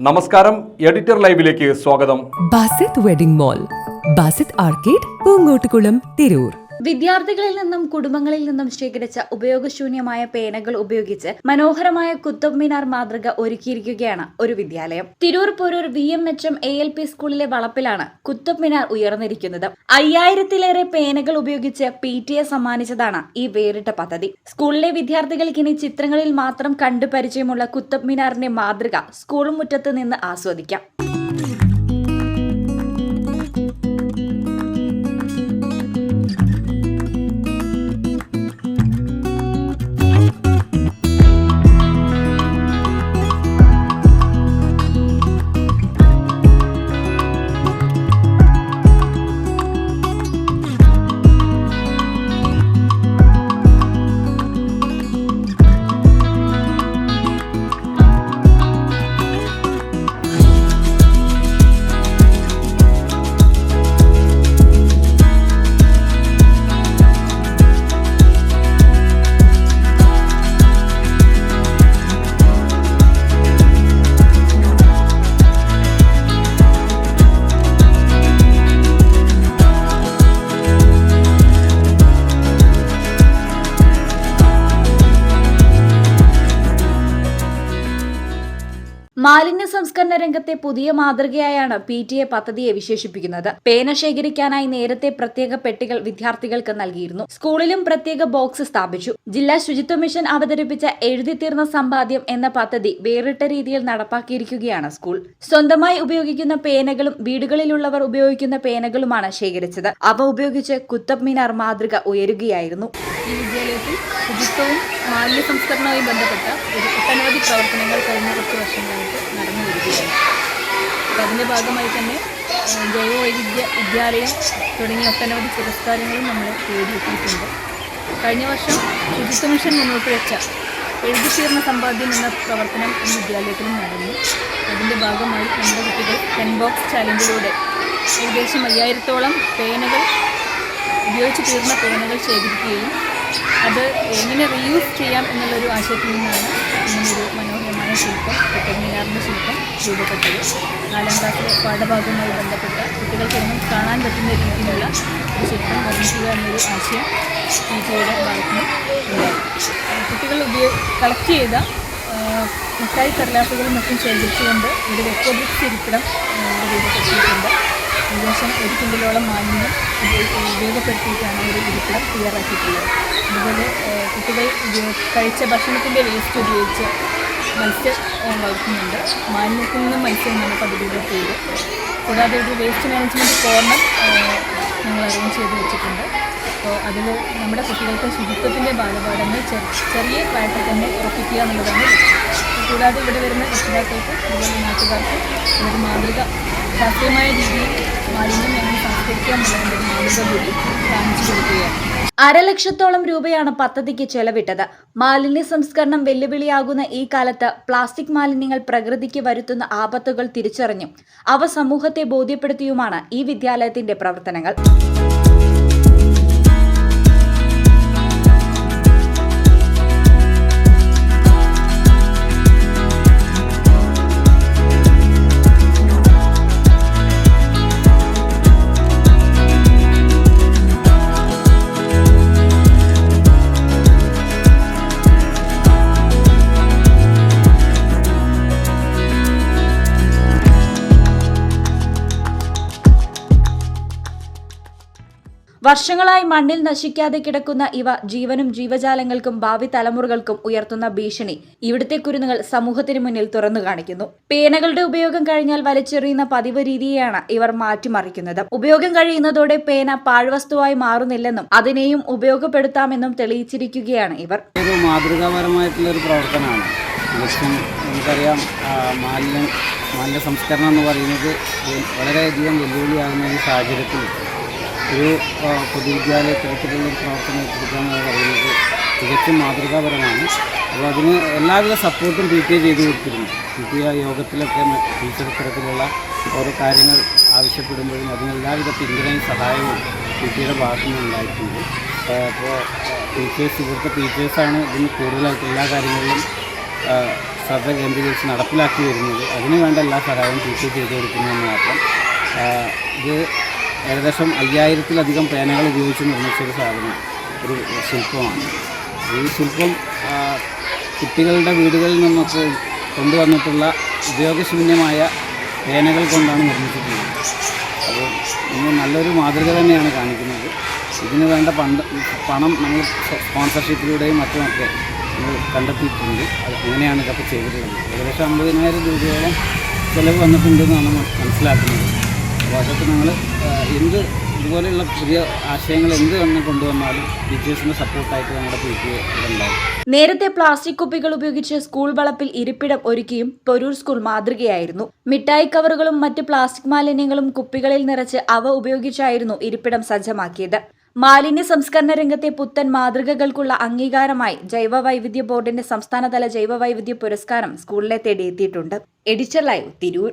നമസ്കാരം എഡിറ്റർ ലൈവിലേക്ക് സ്വാഗതം. Basith wedding mall Basith arcade Poongottukulam Tirur. വിദ്യാർത്ഥികളിൽ നിന്നും കുടുംബങ്ങളിൽ നിന്നും ശേഖരിച്ച ഉപയോഗശൂന്യമായ പേനകൾ ഉപയോഗിച്ച് മനോഹരമായ കുത്തബ് മിനാർ മാതൃക ഒരുക്കിയിരിക്കുകയാണ് ഒരു വിദ്യാലയം. Tirur Porur V M H M A L P സ്കൂളിലെ വളപ്പിലാണ് കുത്തബ് മിനാർ ഉയർന്നിരിക്കുന്നത്. അയ്യായിരത്തിലേറെ പേനകൾ ഉപയോഗിച്ച് പി ടി എ സമ്മാനിച്ചതാണ് ഈ വേറിട്ട പദ്ധതി. സ്കൂളിലെ വിദ്യാർത്ഥികൾക്ക് ഇനി ചിത്രങ്ങളിൽ മാത്രം കണ്ടു പരിചയമുള്ള കുത്തബ് മിനാറിന്റെ മാതൃക സ്കൂൾ മുറ്റത്ത് നിന്ന് ആസ്വദിക്കാം. മാലിന്യ സംസ്കരണ രംഗത്തെ പുതിയ മാതൃകയായാണ് പി ടി എ പദ്ധതിയെ വിശേഷിപ്പിക്കുന്നത്. പേന ശേഖരിക്കാനായി നേരത്തെ പ്രത്യേക പെട്ടികൾ വിദ്യാർത്ഥികൾക്ക് നൽകിയിരുന്നു. സ്കൂളിലും പ്രത്യേക ബോക്സ് സ്ഥാപിച്ചു. ജില്ലാ ശുചിത്വ മിഷൻ അവതരിപ്പിച്ച എഴുതിത്തീർന്ന സമ്പാദ്യം എന്ന പദ്ധതി വേറിട്ട രീതിയിൽ നടപ്പാക്കിയിരിക്കുകയാണ് സ്കൂൾ. സ്വന്തമായി ഉപയോഗിക്കുന്ന പേനകളും വീടുകളിലുള്ളവർ ഉപയോഗിക്കുന്ന പേനകളുമാണ് ശേഖരിച്ചത്. അവ ഉപയോഗിച്ച് കുത്തബ് മിനാർ മാതൃക ഉയരുകയായിരുന്നു. ഈ ശുചിത്വവും മാലിന്യ സംസ്കരണവുമായി ബന്ധപ്പെട്ട ഒരു ഒട്ടനവധി പ്രവർത്തനങ്ങൾ കഴിഞ്ഞ കുറച്ച് വർഷങ്ങളായിട്ട് നടന്നു വരികയാണ് അതിന്റെ ഭാഗമായി തന്നെ ജൈവവൈവിധ്യ ജൈവ വൈവിധ്യ വിദ്യാലയം തുടങ്ങിയ ഒട്ടനവധി പുരസ്കാരങ്ങളും നമ്മൾ നേടിയെത്തിയിട്ടുണ്ട് കഴിഞ്ഞ വർഷം ശുചിത്വ മിഷൻ മുന്നോട്ട് വെച്ച എഴുതിത്തീർന്ന സമ്പാദ്യം എന്ന പ്രവർത്തനം ഈ വിദ്യാലയത്തിലും നടന്നു. അതിന്റെ ഭാഗമായി നമ്മുടെ കുട്ടികൾ പെൻ ബോക്സ് ചാലഞ്ചിലൂടെ ഏകദേശം അയ്യായിരത്തോളം പേനകൾ ഉപയോഗിച്ച് തീർന്ന പേനകൾ ശേഖരിക്കുകയും അത് എങ്ങനെ റീയൂസ് ചെയ്യാം എന്നുള്ളൊരു ആശയത്തിൽ നിന്നാണ് ഇങ്ങനൊരു മനോഹരമായ ശില്പം കുട്ടമിനാറിന്റെ ശില്പം രൂപപ്പെട്ടത്. നാലാം ക്ലാസ്സിലെ പാഠഭാഗവുമായി ബന്ധപ്പെട്ട കുട്ടികൾക്കൊന്നും കാണാൻ പറ്റുന്ന രീതിയിലുള്ള ഒരു ശില്പം നിർമ്മിക്കുക എന്നൊരു ആശയം ടീച്ചറുടെ ഭാഗത്തുനിന്ന് ഭാഗത്ത് ഉണ്ടായി കുട്ടികൾ ഉപയോഗ കളക്ട് ചെയ്ത മിഠായി കടലാസുകളും മറ്റും ശേഖരിച്ചുകൊണ്ട് ഒരു റെക്കോർഡ് ഇരിപ്പിടം രൂപപ്പെടുത്തിയിട്ടുണ്ട്. ഏകദേശം ഒരു കിലോളം മാലിന്യം ഉപയോഗ- ഉപയോഗപ്പെടുത്തിയിട്ടാണ് ഒരു ഇരിപ്പിടം തയ്യാറാക്കിയിട്ടുള്ളത്. അതുപോലെ കുട്ടികൾ കഴിച്ച ഭക്ഷണത്തിന്റെ വേസ്റ്റ് ഉപയോഗിച്ച് മത്സ്യം വളർത്തുന്നുണ്ട് മാലിന്യത്തിൽ നിന്നും മത്സ്യം നമ്മുടെ പദ്ധതിയുടെ പേര് കൂടാതെ ഒരു വേസ്റ്റ് മാനേജ്മെന്റ് കോർണർ ഞങ്ങൾ അറേഞ്ച് ചെയ്ത് വെച്ചിട്ടുണ്ട്. അപ്പോൾ അതിൽ നമ്മുടെ കുട്ടികൾക്ക് ശുചിത്വത്തിന്റെ ബാലപാഠങ്ങൾ ചെറി- ചെറിയ പ്രായത്തിൽ തന്നെ ഉറപ്പിക്കുക എന്നുള്ളതാണ് കൂടാതെ ഇവിടെ വരുന്ന രക്ഷിതാക്കൾക്ക് അതുപോലെ നാട്ടുകാർക്ക് ഒരു മാതൃക ശാസ്ത്രീയമായ രീതിയിൽ മാലിന്യം ഞങ്ങൾ സംസ്കരിക്കുക എന്നുള്ളതിന്റെ മാതൃക കൂടി കാണിച്ചു കൊടുക്കുകയാണ്. അരലക്ഷത്തോളം രൂപയാണ് പദ്ധതിക്ക് ചെലവിട്ടത്. മാലിന്യ സംസ്കരണം വെല്ലുവിളിയാകുന്ന ഈ കാലത്ത് പ്ലാസ്റ്റിക് മാലിന്യങ്ങൾ പ്രകൃതിക്ക് വരുത്തുന്ന ആപത്തുകൾ തിരിച്ചറിഞ്ഞും അവ സമൂഹത്തെ ബോധ്യപ്പെടുത്തിയുമാണ് ഈ വിദ്യാലയത്തിന്റെ പ്രവർത്തനങ്ങൾ. വർഷങ്ങളായി മണ്ണിൽ നശിക്കാതെ കിടക്കുന്ന ഇവ ജീവനും ജീവജാലങ്ങൾക്കും ഭാവി തലമുറകൾക്കും ഉയർത്തുന്ന ഭീഷണി ഇവിടുത്തെ കുരുന്നുകൾ സമൂഹത്തിന് മുന്നിൽ തുറന്നു കാണിക്കുന്നു. പേനകളുടെ ഉപയോഗം കഴിഞ്ഞാൽ വലിച്ചെറിയുന്ന പതിവ് രീതിയെയാണ് ഇവർ മാറ്റിമറിക്കുന്നത്. ഉപയോഗം കഴിയുന്നതോടെ പേന പാഴ്വസ്തുവായി മാറുന്നില്ലെന്നും അതിനെയും ഉപയോഗപ്പെടുത്താമെന്നും തെളിയിച്ചിരിക്കുകയാണ് ഇവർ. ഒരു ഒരു പ്രവർത്തനമാണ്. നമുക്കറിയാം മാലിന്യം മാലിന്യ സംസ്കരണം എന്ന് പറയുന്നത് വളരെയധികം വെല്ലുവിളിയാകുന്ന ഈ സാഹചര്യത്തിൽ ഒരു പൊതുവിദ്യാലയ തരത്തിലുള്ള പ്രവർത്തനം ഏറ്റെടുക്കുക എന്ന് പറയുന്നത്. തികച്ചും മാതൃകാപരമാണ്. അപ്പോൾ അതിന് എല്ലാവിധ സപ്പോർട്ടും പി ടി എ ചെയ്തു കൊടുത്തിരുന്നു. പി ടി എ യോഗത്തിലൊക്കെ ടീച്ചർ തരത്തിലുള്ള ഓരോ കാര്യങ്ങൾ ആവശ്യപ്പെടുമ്പോഴും അതിന് എല്ലാവിധ പിന്തുണയും സഹായവും പി ടി എയുടെ ഭാഗത്തു നിന്നുണ്ടായിട്ടുണ്ട് അപ്പോൾ ടീച്ചേഴ്സ് ഇവിടുത്തെ ടീച്ചേഴ്സാണ് ഇതിന് കൂടുതലായിട്ട് എല്ലാ കാര്യങ്ങളിലും ശ്രദ്ധ കേന്ദ്രീകരിച്ച് നടപ്പിലാക്കി വരുന്നത്. അതിന് വേണ്ട എല്ലാ സഹായവും ടീച്ചേഴ്സ് ചെയ്തു കൊടുക്കുന്നതെന്ന് മാത്രം. ഇത് ഏകദേശം അയ്യായിരത്തിലധികം പേനകൾ ഉപയോഗിച്ച് നിർമ്മിച്ച ഒരു സാധനം ഒരു ശില്പമാണ്. ഈ ശില്പം കുട്ടികളുടെ വീടുകളിൽ നിന്നൊക്കെ കൊണ്ടുവന്നിട്ടുള്ള ഉപയോഗശൂന്യമായ പേനകൾ കൊണ്ടാണ് നിർമ്മിച്ചിട്ടുള്ളത്. അപ്പോൾ ഇന്ന് നല്ലൊരു മാതൃക തന്നെയാണ് കാണിക്കുന്നത്. ഇതിന് വേണ്ട പണ്ട് പണം നമ്മൾ സ്പോൺസർഷിപ്പിലൂടെയും മറ്റുമൊക്കെ നമ്മൾ കണ്ടെത്തിയിട്ടുണ്ട്. അത് അങ്ങനെയാണ് ഇതൊക്കെ ചെയ്തിട്ടുള്ളത്. ഏകദേശം അമ്പതിനായിരം രൂപയോളം ചിലവ് വന്നിട്ടുണ്ടെന്നാണ് മനസ്സിലാക്കുന്നത്. അതൊക്കെ നമ്മൾ എന്ത് ഇതുപോലെയുള്ള പുതിയ ആശയങ്ങൾ എന്ത് തന്നെ കൊണ്ടുവന്നാലും ടീച്ചേഴ്സിന് സപ്പോർട്ടായിട്ട് നമ്മുടെ പി നേരത്തെ പ്ലാസ്റ്റിക് കുപ്പികൾ ഉപയോഗിച്ച് സ്കൂൾ വളപ്പിൽ ഇരിപ്പിടം ഒരുക്കിയും പൊരൂർ സ്കൂൾ മാതൃകയായിരുന്നു. മിഠായി കവറുകളും മറ്റ് പ്ലാസ്റ്റിക് മാലിന്യങ്ങളും കുപ്പികളിൽ നിറച്ച് അവ ഉപയോഗിച്ചായിരുന്നു ഇരിപ്പിടം സജ്ജമാക്കിയത്. മാലിന്യ സംസ്കരണ രംഗത്തെ പുത്തൻ മാതൃകകൾക്കുള്ള അംഗീകാരമായി ജൈവ വൈവിധ്യ ബോർഡിന്റെ സംസ്ഥാനതല ജൈവ വൈവിധ്യ പുരസ്കാരം സ്കൂളിലെ തേടിയെത്തിയിട്ടുണ്ട്. Editor live Tirur.